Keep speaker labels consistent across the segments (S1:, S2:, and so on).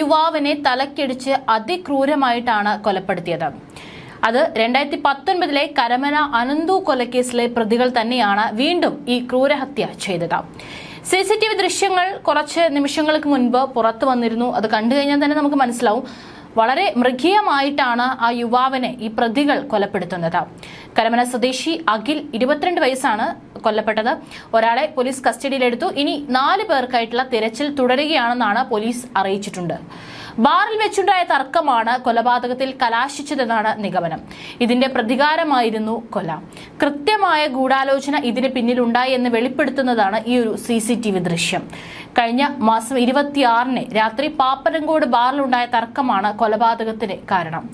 S1: യുവാവിനെ തലക്കിടിച്ച് അതിക്രൂരമായിട്ടാണ് കൊലപ്പെടുത്തിയത്. അത് രണ്ടായിരത്തി പത്തൊൻപതിലെ കരമന അനന്തു കൊലക്കേസിലെ പ്രതികൾ തന്നെയാണ് വീണ്ടും ഈ ക്രൂരഹത്യ ചെയ്തത്. സി സി ടി വി ദൃശ്യങ്ങൾ കുറച്ച് നിമിഷങ്ങൾക്ക് മുൻപ് പുറത്തു വന്നിരുന്നു. അത് കണ്ടു കഴിഞ്ഞാൽ തന്നെ നമുക്ക് മനസ്സിലാവും. വളരെ മൃഗീയമായിട്ടാണ് ആ യുവാവിനെ ഈ പ്രതികൾ കൊലപ്പെടുത്തുന്നത്. കരമന സ്വദേശി അഖിൽ ഇരുപത്തിരണ്ട് വയസ്സാണ് കൊല്ലപ്പെട്ടത്. ഒരാളെ പോലീസ് കസ്റ്റഡിയിലെടുത്തു. ഇനി നാല് പേർക്കായിട്ടുള്ള തിരച്ചിൽ തുടരുകയാണെന്നാണ് പോലീസ് അറിയിച്ചിട്ടുണ്ട്. ബാറിൽ വെച്ചുണ്ടായ തർക്കമാണ് കൊലപാതകത്തിൽ കലാശിച്ചതെന്നാണ് നിഗമനം. ഇതിന്റെ പ്രതികാരമായിരുന്നു കൊല. കൃത്യമായ ഗൂഢാലോചന ഇതിന് പിന്നിലുണ്ടായി എന്ന് വെളിപ്പെടുത്തുന്നതാണ് ഈ ഒരു സി സി ടി വി ദൃശ്യം. കഴിഞ്ഞ മാസം ഇരുപത്തിയാറിന് രാത്രി പാപ്പനങ്കോട് ബാറിലുണ്ടായ തർക്കമാണ് കൊലപാതകത്തിന് കാരണം.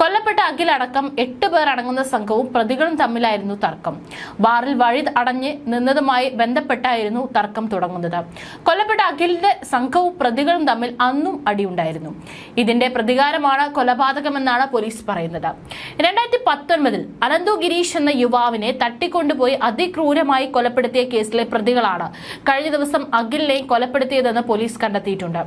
S1: കൊല്ലപ്പെട്ട അഖിലടക്കം എട്ട് പേർ അടങ്ങുന്ന സംഘവും പ്രതികളും തമ്മിലായിരുന്നു തർക്കം. ബാറിൽ വഴി അടഞ്ഞ് നിന്നതുമായി ബന്ധപ്പെട്ടായിരുന്നു തർക്കം തുടങ്ങുന്നത്. കൊല്ലപ്പെട്ട അഖിലിന്റെ സംഘവും പ്രതികളും തമ്മിൽ അന്നും അടിയുണ്ടായിരുന്നു. ഇതിന്റെ പ്രതികാരമാണ് കൊലപാതകമെന്നാണ് പോലീസ് പറയുന്നത്. രണ്ടായിരത്തി പത്തൊൻപതിൽ അനന്തു ഗിരീഷ് എന്ന യുവാവിനെ തട്ടിക്കൊണ്ടുപോയി അതിക്രൂരമായി കൊലപ്പെടുത്തിയ കേസിലെ പ്രതികളാണ് കഴിഞ്ഞ ദിവസം അഖിലിനെ കൊലപ്പെടുത്തിയതെന്ന് പോലീസ് കണ്ടെത്തിയിട്ടുണ്ട്.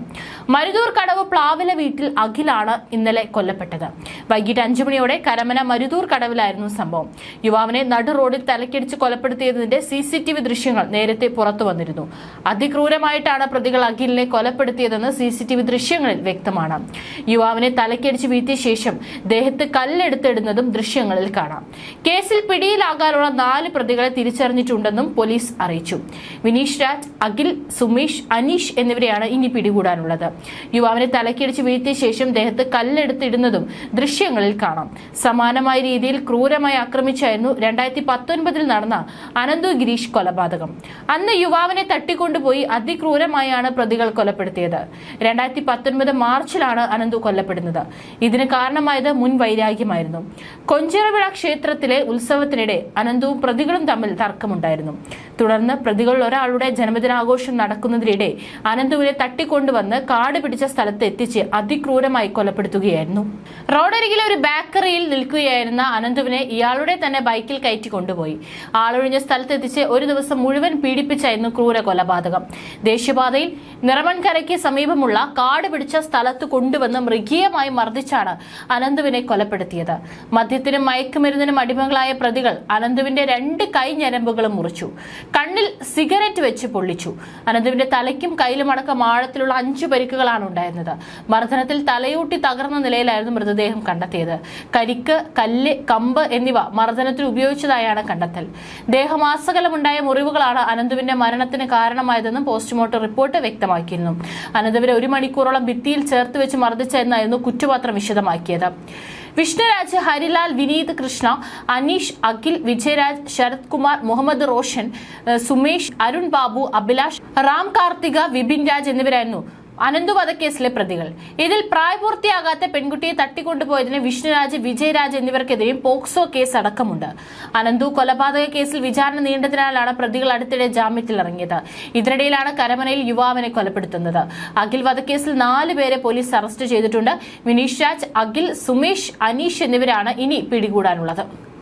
S1: മരുതൂർ കടവ് പ്ലാവില വീട്ടിൽ അഖിലാണ് ഇന്നലെ കൊല്ലപ്പെട്ടത്. വൈകിട്ട് അഞ്ചു മണിയോടെ കരമന മരുതൂർ കടവിലായിരുന്നു സംഭവം. യുവാവിനെ നടു റോഡിൽ തലക്കടിച്ച് കൊലപ്പെടുത്തിയതിന്റെ സി സി ടി വി ദൃശ്യങ്ങൾ നേരത്തെ പുറത്തു വന്നിരുന്നു. അതിക്രൂരമായിട്ടാണ് പ്രതികൾ അഖിലിനെ കൊലപ്പെടുത്തിയതെന്ന് സി സി ടി വി ദൃശ്യങ്ങളിൽ വ്യക്തമാണ് യുവാവിനെ തലക്കടിച്ച് വീഴ്ത്തിയ ശേഷം ദേഹത്ത് കല്ലെടുത്തിടുന്നതും ദൃശ്യങ്ങളിൽ കാണാം. കേസിൽ പിടിയിലാകാനുള്ള നാല് പ്രതികളെ തിരിച്ചറിഞ്ഞിട്ടുണ്ടെന്നും പോലീസ് അറിയിച്ചു. വിനീഷ് രാജ് അഖിൽ സുമേഷ് അനീഷ് എന്നിവരെയാണ് ഇനി പിടികൂടാനുള്ളത്. യുവാവിനെ തലക്കടിച്ച് വീഴ്ത്തിയ ശേഷം ദേഹത്ത് കല്ലെടുത്തിടുന്നതും ദൃശ്യങ്ങളിൽ കാണാം. സമാനമായ രീതിയിൽ ക്രൂരമായി ആക്രമിച്ചായിരുന്നു രണ്ടായിരത്തി പത്തൊൻപതിൽ നടന്ന അനന്തു ഗിരീഷ് കൊലപാതകം. അന്ന് യുവാവിനെ തട്ടിക്കൊണ്ടുപോയി അതിക്രൂരമായാണ് പ്രതികൾ കൊലപ്പെടുത്തിയത്. രണ്ടായിരത്തി പത്തൊൻപത് മാർച്ചിലാണ് അനന്തു കൊല്ലപ്പെടുന്നത്. ഇതിന് കാരണമായത് മുൻ വൈരാഗ്യമായിരുന്നു. കൊഞ്ചിറവിള ക്ഷേത്രത്തിലെ ഉത്സവത്തിനിടെ അനന്തുവും പ്രതികളും തമ്മിൽ തർക്കമുണ്ടായിരുന്നു. തുടർന്ന് പ്രതികളിൽ ഒരാളുടെ ജന്മദിനാഘോഷം നടക്കുന്നതിനിടെ അനന്തുവിനെ തട്ടിക്കൊണ്ടുവന്ന് കാട് പിടിച്ച സ്ഥലത്ത് എത്തിച്ച് അതിക്രൂരമായി കൊലപ്പെടുത്തുകയായിരുന്നു. റോഡരികിലെ ഒരു ബേക്കറിയിൽ നിൽക്കുകയായിരുന്ന അനന്തുവിനെ ഇയാളുടെ തന്നെ ബൈക്കിൽ കയറ്റി കൊണ്ടുപോയി. ആളൊഴിഞ്ഞ സ്ഥലത്തെത്തിച്ച് ഒരു ദിവസം മുഴുവൻ പീഡിപ്പിച്ചായിരുന്നു ക്രൂര കൊലപാതകം ദേശീയപാതയിൽ നിറമൺകരയ്ക്ക് സമീപമുള്ള കാട് പിടിച്ച സ്ഥലത്ത് കൊണ്ടുവന്ന് മൃഗീയമായി മർദ്ദിച്ചാണ് അനന്തുവിനെ കൊലപ്പെടുത്തിയത്. മദ്യത്തിനും മയക്കുമരുന്നിനും അടിമകളായ പ്രതികൾ അനന്തുവിന്റെ രണ്ട് കൈ ഞരമ്പുകളും മുറിച്ചു. കണ്ണിൽ സിഗരറ്റ് വെച്ച് പൊള്ളിച്ചു. അനന്തുവിന്റെ തലയ്ക്കും കയ്യിലും അടക്കം ആഴത്തിലുള്ള അഞ്ചു പരിക്കുകളാണ് ഉണ്ടായിരുന്നത്. മർദ്ദനത്തിൽ തലയൂട്ടി തകർന്ന നിലയിലായിരുന്നു മൃതദേഹം കണ്ടെത്തിയത്. കരിക്ക് കല്ല് കമ്പ് എന്നിവ മർദ്ദനത്തിൽ ഉപയോഗിച്ചതായാണ് കണ്ടെത്തൽ. ദേഹമാസകലമുണ്ടായ മുറിവുകളാണ് അനന്തുവിന്റെ മരണത്തിന് കാരണമായതെന്നും പോസ്റ്റ്മോർട്ടം റിപ്പോർട്ട് വ്യക്തമാക്കിയിരുന്നു. അനന്തുവിനെ ഒരു മണിക്കൂറോളം ഭിത്തിയിൽ ചേർത്ത് വെച്ച് മർദ്ദിച്ചെന്നായിരുന്നു കുറ്റപത്രം വിശദമാക്കിയത്. വിഷ്ണുരാജ് ഹരിലാൽ വിനീത് കൃഷ്ണ അനീഷ് അഖിൽ വിജയരാജ് ശരത് കുമാർ മുഹമ്മദ് റോഷൻ സുമേഷ് അരുൺ ബാബു അഭിലാഷ് റാം കാർത്തിക വിപിൻ രാജ് എന്നിവരായിരുന്നു അനന്തു വധക്കേസിലെ പ്രതികൾ. ഇതിൽ പ്രായപൂർത്തിയാകാത്ത പെൺകുട്ടിയെ തട്ടിക്കൊണ്ടുപോയതിന് വിഷ്ണുരാജ് വിജയരാജ് എന്നിവർക്കെതിരെയും പോക്സോ കേസ് അടക്കമുണ്ട്. അനന്തു കൊലപാതക കേസിൽ വിചാരണ നീണ്ടതിനാലാണ് പ്രതികൾ അടുത്തിടെ ജാമ്യത്തിൽ ഇറങ്ങിയത്. ഇതിനിടയിലാണ് കരമനയിൽ യുവാവിനെ കൊലപ്പെടുത്തുന്നത്. അഖിൽ വധക്കേസിൽ നാല് പേരെ പോലീസ് അറസ്റ്റ് ചെയ്തിട്ടുണ്ട്. വിനീഷ് രാജ് അഖിൽ സുമേഷ് അനീഷ് എന്നിവരാണ് ഇനി പിടികൂടാനുള്ളത്.